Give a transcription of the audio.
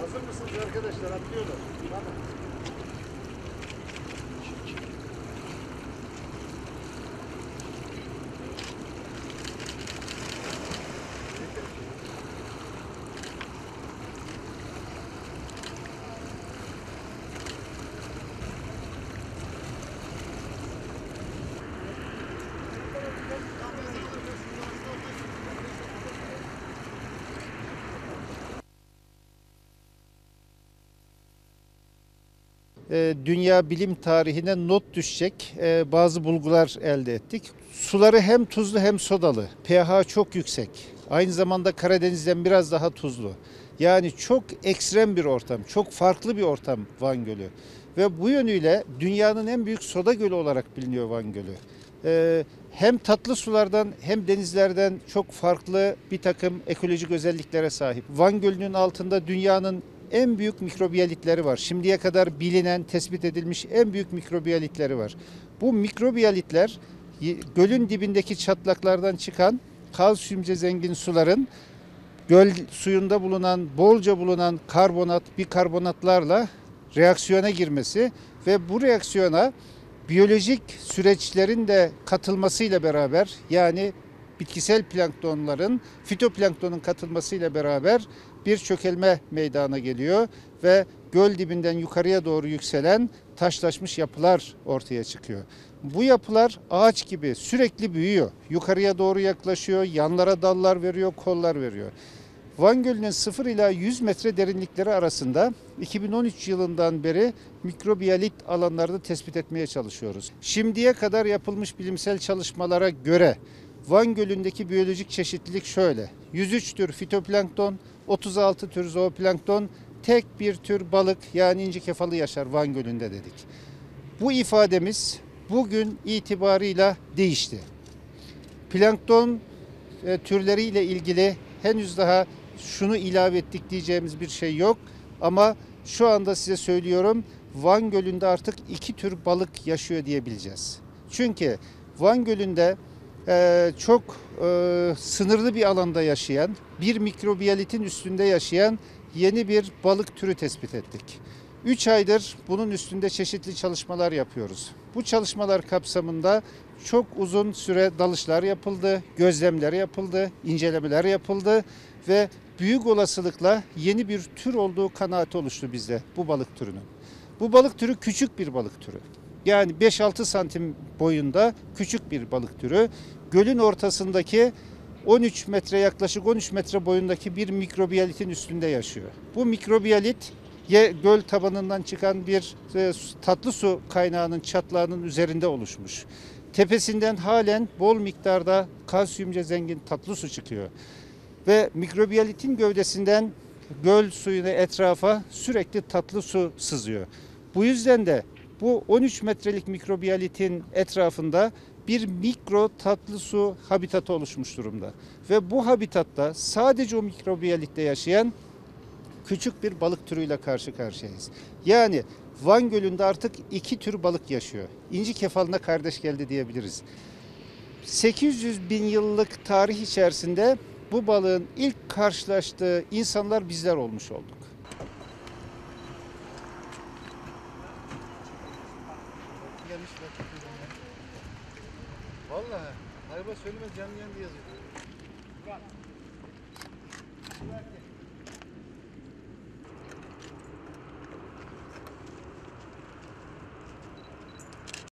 Hazır mısınız arkadaşlar? Atlıyorlar. Tamam. E, dünya bilim tarihine not düşecek e, bazı bulgular elde ettik. Suları hem tuzlu hem sodalı. pH çok yüksek. Aynı zamanda Karadeniz'den biraz daha tuzlu. Yani çok ekstrem bir ortam, çok farklı bir ortam Van Gölü. Ve bu yönüyle dünyanın en büyük soda gölü olarak biliniyor Van Gölü. E, hem tatlı sulardan hem denizlerden çok farklı bir takım ekolojik özelliklere sahip. Van Gölü'nün altında dünyanın en büyük mikrobiyalitleri var. Şimdiye kadar bilinen, tespit edilmiş en büyük mikrobiyalitleri var. Bu mikrobiyalitler gölün dibindeki çatlaklardan çıkan kalsiyumca zengin suların göl suyunda bulunan, bolca bulunan karbonat, bikarbonatlarla reaksiyona girmesi ve bu reaksiyona biyolojik süreçlerin de katılmasıyla beraber yani bitkisel planktonların fitoplanktonun katılmasıyla beraber bir çökelme meydana geliyor ve göl dibinden yukarıya doğru yükselen taşlaşmış yapılar ortaya çıkıyor. Bu yapılar ağaç gibi sürekli büyüyor. Yukarıya doğru yaklaşıyor, yanlara dallar veriyor, kollar veriyor. Van Gölü'nün 0 ila 100 metre derinlikleri arasında 2013 yılından beri mikrobiyalit alanlarda tespit etmeye çalışıyoruz. Şimdiye kadar yapılmış bilimsel çalışmalara göre Van Gölü'ndeki biyolojik çeşitlilik şöyle. 103 tür fitoplankton, 36 tür zooplankton, tek bir tür balık yani inci kefalı yaşar Van Gölü'nde dedik. Bu ifademiz bugün itibarıyla değişti. Plankton e, türleriyle ilgili henüz daha şunu ilave ettik diyeceğimiz bir şey yok. Ama şu anda size söylüyorum Van Gölü'nde artık iki tür balık yaşıyor diyebileceğiz. Çünkü Van Gölü'nde e, çok e, sınırlı bir alanda yaşayan, bir mikrobiyalitin üstünde yaşayan yeni bir balık türü tespit ettik. 3 aydır bunun üstünde çeşitli çalışmalar yapıyoruz. Bu çalışmalar kapsamında çok uzun süre dalışlar yapıldı, gözlemler yapıldı, incelemeler yapıldı ve büyük olasılıkla yeni bir tür olduğu kanaati oluştu bizde bu balık türünün. Bu balık türü küçük bir balık türü. Yani 5-6 santim boyunda küçük bir balık türü. Gölün ortasındaki 13 metre yaklaşık 13 metre boyundaki bir mikrobiyalitin üstünde yaşıyor. Bu mikrobiyalit ye- göl tabanından çıkan bir e, tatlı su kaynağının çatlağının üzerinde oluşmuş. Tepesinden halen bol miktarda kalsiyumca zengin tatlı su çıkıyor. Ve mikrobiyalitin gövdesinden göl suyuna etrafa sürekli tatlı su sızıyor. Bu yüzden de bu 13 metrelik mikrobiyalitin etrafında bir mikro tatlı su habitatı oluşmuş durumda. Ve bu habitatta sadece o mikrobiyalitte yaşayan küçük bir balık türüyle karşı karşıyayız. Yani Van Gölü'nde artık iki tür balık yaşıyor. İnci kefalına kardeş geldi diyebiliriz. 800 bin yıllık tarih içerisinde bu balığın ilk karşılaştığı insanlar bizler olmuş olduk. Vallahi araba söylemez canlı yandı yazıyor.